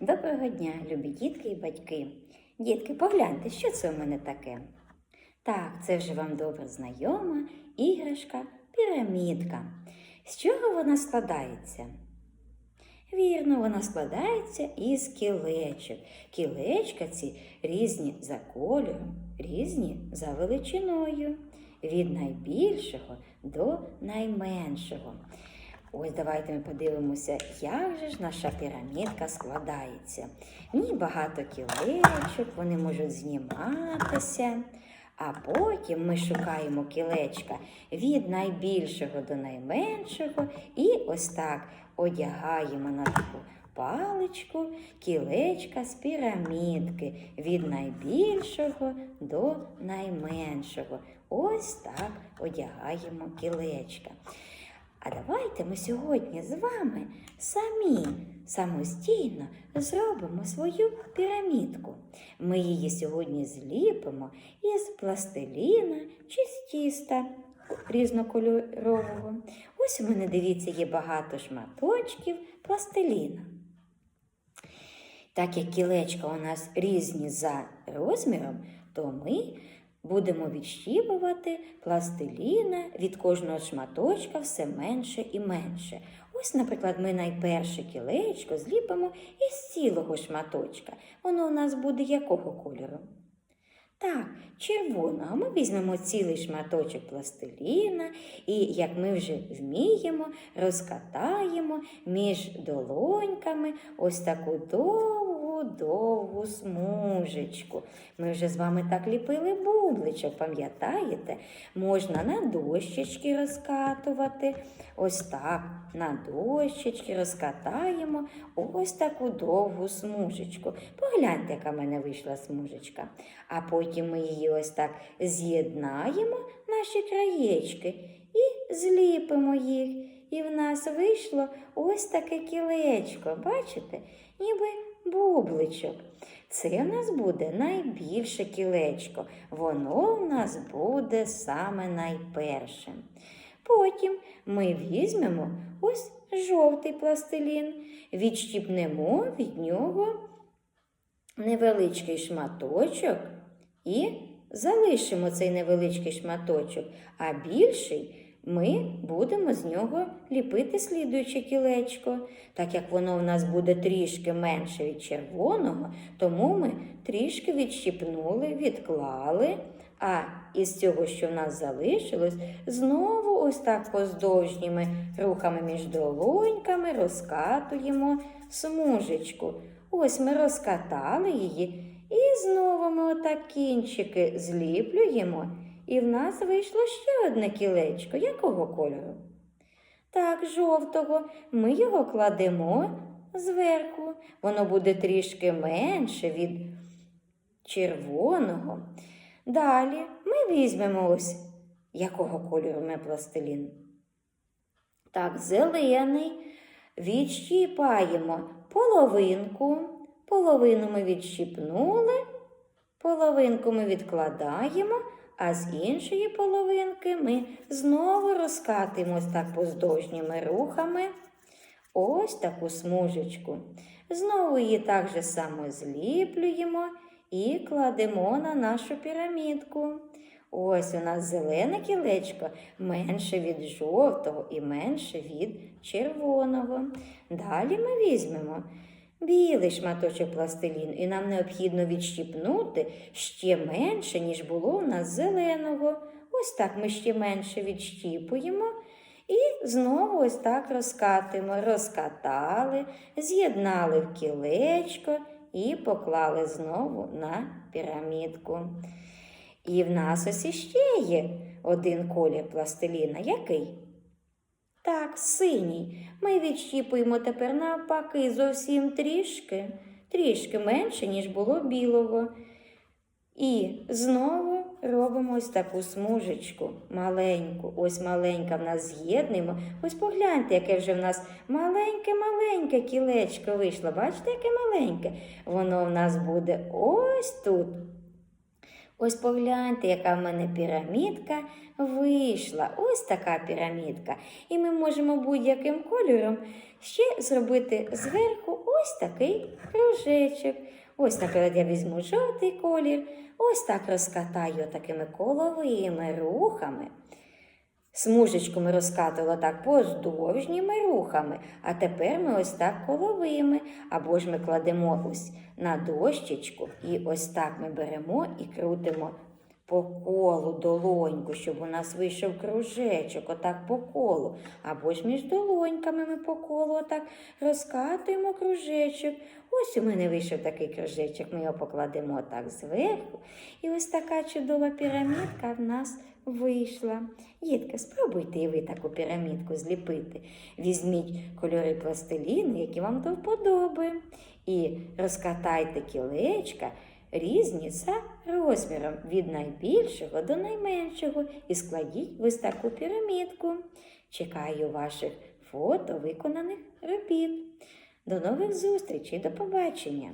Доброго дня, любі дітки і батьки. Дітки, погляньте, що це у мене таке? Так, це вже вам добре знайома іграшка пірамідка. З чого вона складається? Вірно, вона складається із кілечок. Кілечка ці різні за кольором, різні за величиною, від найбільшого до найменшого. Ось давайте ми подивимося, як же ж наша пірамідка складається. В багато кілечок, вони можуть зніматися. А потім ми шукаємо кілечка від найбільшого до найменшого і ось так одягаємо на таку паличку кілечка з пірамідки від найбільшого до найменшого. Ось так одягаємо кілечка. А давайте ми сьогодні з вами самі самостійно зробимо свою пірамідку. Ми її сьогодні зліпимо із пластиліна чи з тіста різнокольорового. Ось у мене, дивіться, є багато шматочків пластиліна. Так як кілечка у нас різні за розміром, то ми будемо відщіпувати пластиліна від кожного шматочка все менше і менше. Ось, наприклад, ми найперше кілечко зліпимо із цілого шматочка. Воно у нас буде якого кольору? Так, червоного. Ми візьмемо цілий шматочок пластиліна і, як ми вже вміємо, розкатаємо між долоньками ось таку довгу, довгу смужечку. Ми вже з вами так ліпили бубличок, пам'ятаєте? Можна на дощечки розкатувати. Ось так на дощечки розкатаємо ось таку довгу смужечку. Погляньте, яка в мене вийшла смужечка. А потім ми її ось так з'єднаємо, наші краєчки, і зліпимо їх. І в нас вийшло ось таке кілечко, бачите? Ніби бубличок. Це в нас буде найбільше кілечко. Воно в нас буде саме найпершим. Потім ми візьмемо ось жовтий пластилін, відщіпнемо від нього невеличкий шматочок і залишимо цей невеличкий шматочок, а більший ми будемо з нього ліпити слідуюче кілечко. Так як воно в нас буде трішки менше від червоного, тому ми трішки відщипнули, відклали. А із цього, що в нас залишилось, знову ось так поздовжніми рухами між долоньками розкатуємо смужечку. Ось ми розкатали її і знову ми отак кінчики зліплюємо, і в нас вийшло ще одне кілечко. Якого кольору? Так, жовтого. Ми його кладемо зверху. Воно буде трішки менше від червоного. Далі ми візьмемо ось якого кольору ми пластилін. Так, зелений. Відщіпаємо половинку. Половину ми відщіпнули, половинку ми відкладаємо, а з іншої половинки ми знову розкатуємо ось так поздовжніми рухами. Ось таку смужечку. Знову її так же само зліплюємо і кладемо на нашу пірамідку. Ось у нас зелене кілечко менше від жовтого і менше від червоного. Далі ми візьмемо білий шматочок пластиліну, і нам необхідно відщіпнути ще менше, ніж було у нас зеленого. Ось так ми ще менше відщіпуємо. І знову ось так розкатуємо. Розкатали, з'єднали в кілечко і поклали знову на пірамідку. І в нас ось іще є один колір пластиліна. Який? Так, синій. Ми відщіпуємо тепер навпаки зовсім трішки, трішки менше, ніж було білого. І знову робимо ось таку смужечку маленьку. Ось маленька в нас з'єднуємо. Ось погляньте, яке вже в нас маленьке-маленьке кілечко вийшло. Бачите, яке маленьке? Воно в нас буде ось тут. Ось погляньте, яка в мене пірамідка вийшла. Ось така пірамідка. І ми можемо будь-яким кольором ще зробити зверху ось такий кружечок. Ось, наприклад, я візьму жовтий колір, ось так розкатаю такими коловими рухами. Смужечку ми розкатували так поздовжніми рухами, а тепер ми ось так коловими. Або ж ми кладемо ось на дощечку і ось так ми беремо і крутимо по колу долоньку, щоб у нас вийшов кружечок, отак по колу. Або ж між долоньками ми по колу отак розкатуємо кружечок. Ось у мене вийшов такий кружечок, ми його покладемо так зверху. І ось така чудова пірамідка в нас вийшла. Дітки, спробуйте і ви таку пірамідку зліпити. Візьміть кольори пластиліну, які вам до вподоби, і розкатайте кілечка різні за розміром від найбільшого до найменшого і складіть ось таку пірамідку. Чекаю ваших фото виконаних робіт. До нових зустрічей, до побачення!